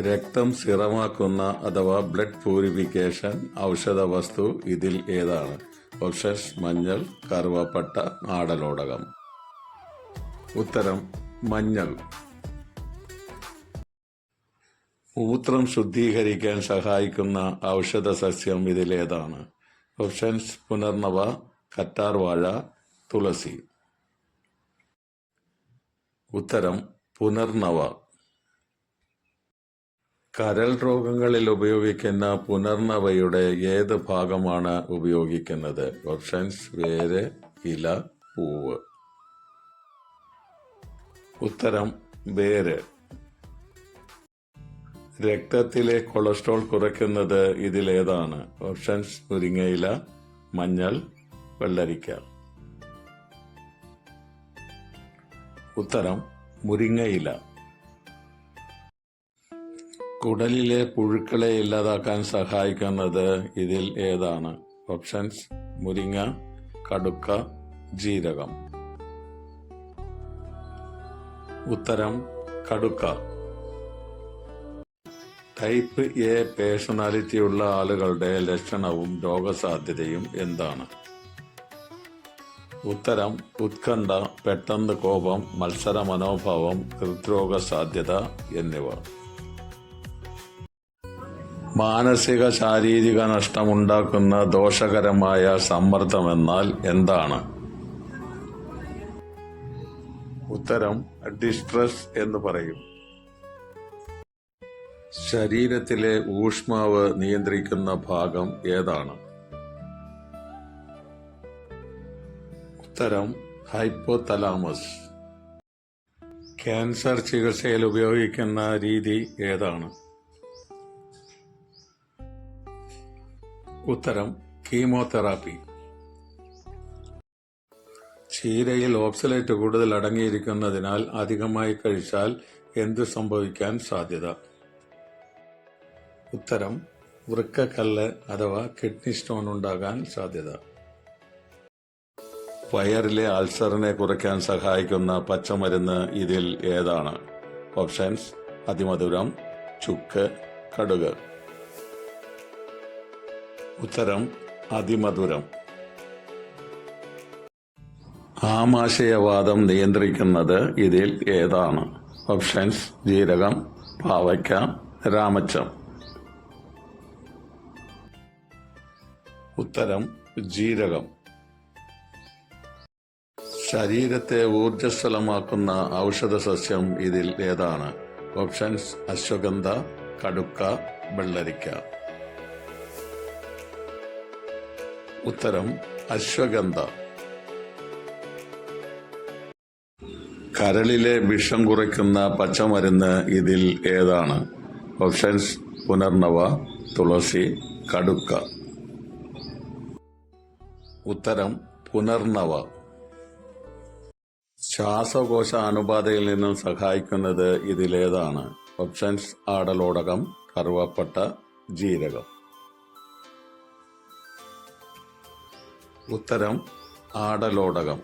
രക്തം സിറമാക്കുന്ന അഥവാ blood purification ഔഷധ വസ്തു ഇതിൽ ഏതാണ്? ഓപ്ഷൻസ് മഞ്ഞൾ കറുവപ്പട്ട ആടലോടകം ഉത്തരം മഞ്ഞൾ. മൂത്രം ശുദ്ധീകരിക്കാൻ സഹായിക്കുന്ന ഔഷധ സസ്യം ഇതിലേതാണ് ഓപ്ഷൻസ് പുനർനവ കറ്റാർവാഴ തുളസി. ഉത്തരം പുനർനവ. കരൾ രോഗങ്ങളിൽ ഉപയോഗിക്കുന്ന പുനർനവയുടെ ഏത് ഭാഗമാണ് ഉപയോഗിക്കുന്നത്? ഓപ്ഷൻസ് വേര് ഇല പൂവ്. ഉത്തരം വേര്. രക്തത്തിലെ കൊളസ്ട്രോൾ കുറയ്ക്കുന്നത് ഇതിലേതാണ്. ഓപ്ഷൻസ് മുരിങ്ങയില മഞ്ഞൾ വെള്ളരിക്ക. ഉത്തരം മുരിങ്ങയില കുടലിലെ പുഴുക്കളെ ഇല്ലാതാക്കാൻ സഹായിക്കുന്നത് ഇതിൽ ഏതാണ്? ഓപ്ഷൻസ് മുരിങ്ങ കടുക്ക ജീരകം. ഉത്തരം കടുക്ക. ടൈപ്പ് എ പേഴ്സണാലിറ്റിയുള്ള ആളുകളുടെ ലക്ഷണവും രോഗസാധ്യതയും എന്താണ്? ഉത്തരം ഉത്കണ്ഠ പെട്ടെന്ന് കോപം മത്സര മനോഭാവം ഹൃദ്രോഗ സാധ്യത എന്നിവ. മാനസിക ശാരീരിക നഷ്ടമുണ്ടാക്കുന്ന ദോഷകരമായ സമ്മർദ്ദമെന്നാൽ എന്താണ്? ഉത്തരം ഡിസ്ട്രസ് എന്ന് പറയും. ശരീരത്തിലെ ഊഷ്മാവ് നിയന്ത്രിക്കുന്ന ഭാഗം ഏതാണ്? ഉത്തരം ഹൈപ്പോതലാമസ്. ക്യാൻസർ ചികിത്സയിൽ ഉപയോഗിക്കുന്ന രീതി ഏതാണ്? ഉത്തരം കീമോതെറാപ്പി. ചീരയിൽ ഓക്സലേറ്റ് കൂടുതൽ അടങ്ങിയിരിക്കുന്നതിനാൽ അധികമായി കഴിച്ചാൽ എന്ത് സംഭവിക്കാൻ സാധ്യത? ഉത്തരം വൃക്കക്കല്ല് അഥവാ കിഡ്നി സ്റ്റോൺ ഉണ്ടാകാൻ സാധ്യത. വയറിലെ അൾസറിനെ കുറയ്ക്കാൻ സഹായിക്കുന്ന പച്ചമരുന്ന് ഇതിൽ ഏതാണ്? ഓപ്ഷൻസ് അതിമധുരം ചുക്ക് കടുക്. ഉത്തരം അതിമധുരം. ആമാശയവാദം നിയന്ത്രിക്കുന്നത് ഇതിൽ ഏതാണ്? ഓപ്ഷൻസ് ജീരകം പാവയ്ക്ക രാമച്ചം. ഉത്തരം ജീരകം. ശരീരത്തെ ഊർജസ്വലമാക്കുന്ന ഔഷധ സസ്യം ഇതിൽ ഏതാണ്? ഓപ്ഷൻസ് അശ്വഗന്ധ കടുക്ക വെള്ളരിക്ക. ഉത്തരം അശ്വഗന്ധ. കരളിലെ വിഷം കുറയ്ക്കുന്ന പച്ചമരുന്ന് ഇതിൽ ഏതാണ്? ഓപ്ഷൻസ് പുനർനവ തുളസി കടുക്ക. ഉത്തരം പുനർനവ. ശ്വാസകോശ അണുബാധയിൽ നിന്നും സഹായിക്കുന്നത് ഇതിലേതാണ്. ഓപ്ഷൻസ് ആടലോടകം കറുവപ്പട്ട ജീരകം. ഉത്തരം ആടലോടകം.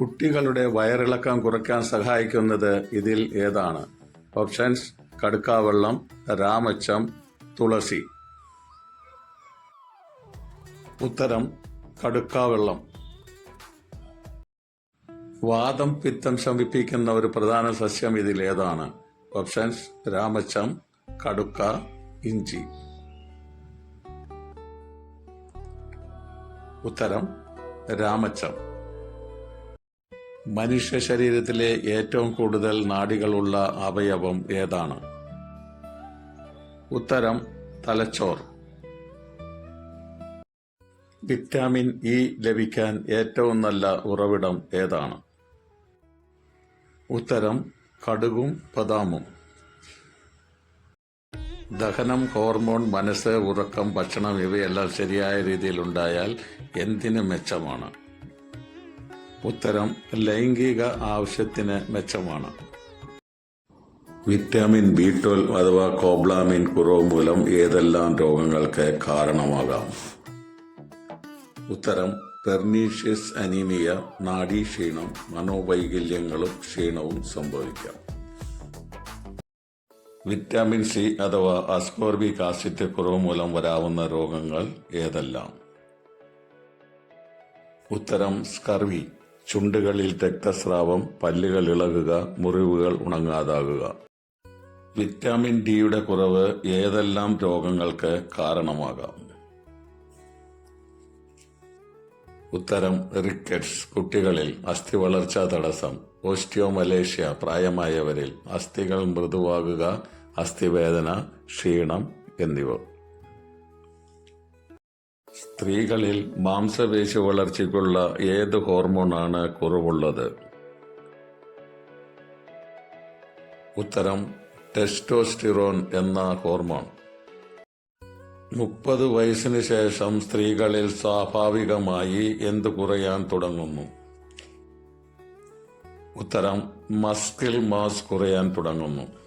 കുട്ടികളുടെ വയറിളക്കം കുറയ്ക്കാൻ സഹായിക്കുന്നത് ഇതിൽ ഏതാണ്? ഓപ്ഷൻസ് കടുക്കാവെള്ളം രാമച്ചം തുളസി. ഉത്തരം കടുക്കാവെള്ളം. വാദം പിത്തം ശമിപ്പിക്കുന്ന ഒരു പ്രധാന സസ്യം ഇതിൽ ഏതാണ്? ഓപ്ഷൻസ് രാമച്ചം കടുക്ക ഇഞ്ചി. ഉത്തരം രാമച്ചം. മനുഷ്യ ശരീരത്തിലെ ഏറ്റവും കൂടുതൽ നാടികളുള്ള അവയവം ഏതാണ്? ഉത്തരം തലച്ചോർ. വിറ്റാമിൻ ഇ ലഭിക്കാൻ ഏറ്റവും നല്ല ഉറവിടം ഏതാണ്? ഉത്തരം കടുകും ബദാമും. ദഹനം ഹോർമോൺ മനസ്സ് ഉറക്കം ഭക്ഷണം ഇവയെല്ലാം ശരിയായ രീതിയിൽ ഉണ്ടായാൽ എന്തിന് മെച്ചമാണ്? ഉത്തരം ലൈംഗിക ആവശ്യത്തിന് മെച്ചമാണ്. വിറ്റാമിൻ ബി ട്വൽവ് അഥവാ കോബ്ലാമിൻ കുറവ് മൂലം ഏതെല്ലാം രോഗങ്ങൾക്ക് കാരണമാകാം? ഉത്തരം പെർനീഷ്യസ് അനീമിയ നാഡീക്ഷീണം മനോവൈകല്യങ്ങളും ക്ഷീണവും സംഭവിക്കാം. വിറ്റാമിൻ സി അഥവാ അസ്കോർബിക് ആസിഡ് കുറവ് മൂലം വരാവുന്ന രോഗങ്ങൾ ഏതെല്ലാം? ഉത്തരം സ്കർവി. ചുണ്ടുകളിൽ രക്തസ്രാവം പല്ലുകൾ ഇളകുക മുറിവുകൾ ഉണങ്ങാതാകുക. വിറ്റാമിൻ ഡിയുടെ കുറവ് ഏതെല്ലാം രോഗങ്ങൾക്ക് കാരണമാകാം? ഉത്തരം റിക്കറ്റ്സ് കുട്ടികളിൽ അസ്ഥി വളർച്ചാ തടസ്സം. ഓസ്റ്റിയോമലേഷ്യ പ്രായമായവരിൽ അസ്ഥികൾ മൃദുവാകുക അസ്ഥിവേദന ക്ഷീണം എന്നിവ. സ്ത്രീകളിൽ മാംസപേശി വളർച്ചയ്ക്കുള്ള ഏത് ഹോർമോണാണ് കുറവുള്ളത്? ഉത്തരം ടെസ്റ്റോസ്റ്റിറോൺ എന്ന ഹോർമോൺ. മുപ്പത് വയസ്സിന് ശേഷം സ്ത്രീകളിൽ സ്വാഭാവികമായി എന്ത് കുറയാൻ തുടങ്ങുന്നു? ഉത്തരം മസ്കിൽ മാസ് കുറയാൻ തുടങ്ങുന്നു.